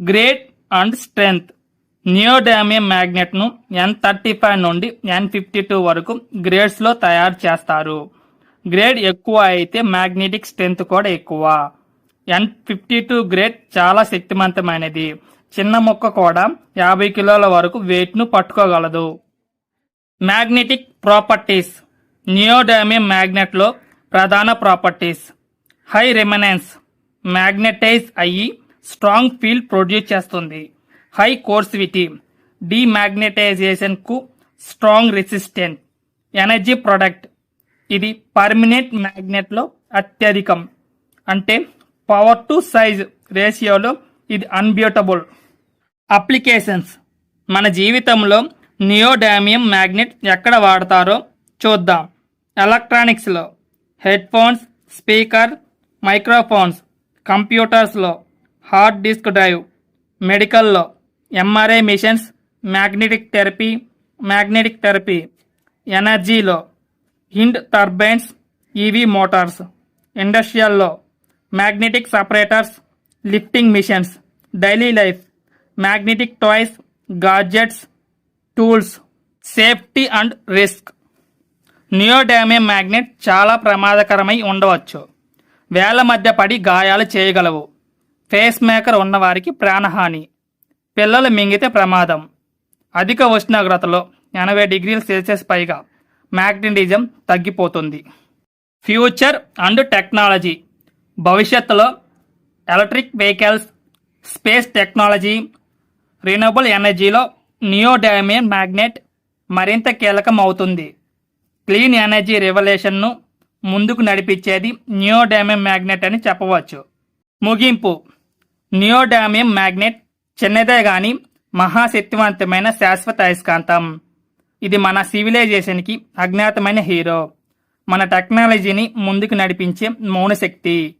Great and strength. నియోడామియం మ్యాగ్నెట్ను N thirty five నుండి N fifty two వరకు గ్రేడ్స్లో తయారు చేస్తారు. గ్రేడ్ ఎక్కువ అయితే మ్యాగ్నెటిక్ స్ట్రెంగ్త్ కూడా ఎక్కువ. ఎన్ ఫిఫ్టీ టూ గ్రేడ్ చాలా శక్తివంతమైనది. చిన్న మొక్క కూడా యాభై కిలోల వరకు వెయిట్ను పట్టుకోగలదు. Magnetic properties. నియోడామియం మ్యాగ్నెట్లో ప్రధాన ప్రాపర్టీస్. High remanence. మ్యాగ్నెటైజ్ అయ్యి స్ట్రాంగ్ ఫీల్డ్ ప్రొడ్యూస్ చేస్తుంది. హై కోర్సివిటీ డీమాగ్నెటైజేషన్కు స్ట్రాంగ్ రెసిస్టెంట్ ఎనర్జీ ప్రొడక్ట్. ఇది పర్మనెంట్ మ్యాగ్నెట్లో అత్యధికం. అంటే పవర్ టు సైజ్ రేషియోలో ఇది అన్బ్యూటబుల్. అప్లికేషన్స్. మన జీవితంలో నియోడామియం మ్యాగ్నెట్ ఎక్కడ వాడతారో చూద్దాం. ఎలక్ట్రానిక్స్లో. హెడ్ఫోన్స్ స్పీకర్ మైక్రోఫోన్స్ కంప్యూటర్స్లో. Hard disk drive మెడికల్లో MRI machines magnetic therapy magnetic therapy ఎనర్జీలో wind turbines EV motors ఇండస్ట్రియల్లో magnetic separators lifting machines daily life magnetic toys gadgets tools safety and risk. Neodymium magnet చాలా ప్రమాదకరమై ఉండవచ్చు. వేల మధ్య పడి గాయాలు చేయగలవు. ఫేస్ మేకర్ ఉన్నవారికి ప్రాణహాని. పిల్లలు మింగితే ప్రమాదం. అధిక ఉష్ణోగ్రతలో ఎనభై డిగ్రీల సెల్సియస్ పైగా మ్యాగ్నెటిజం తగ్గిపోతుంది. Future and technology. భవిష్యత్తులో electric vehicles space technology renewable ఎనర్జీలో నియోడామియం మ్యాగ్నెట్ మరింత కీలకం అవుతుంది క్లీన్ ఎనర్జీ రెవల్యూషన్ను ముందుకు నడిపించేది నియోడామియం మ్యాగ్నెట్ అని చెప్పవచ్చు. ముగింపు. నియోడామియం మ్యాగ్నెట్ చిన్నదే గాని మహాశక్తివంతమైన శాశ్వత అయస్కాంతం. ఇది మన సివిలైజేషన్కి అజ్ఞాతమైన హీరో. మన టెక్నాలజీని ముందుకు నడిపించే మౌనశక్తి.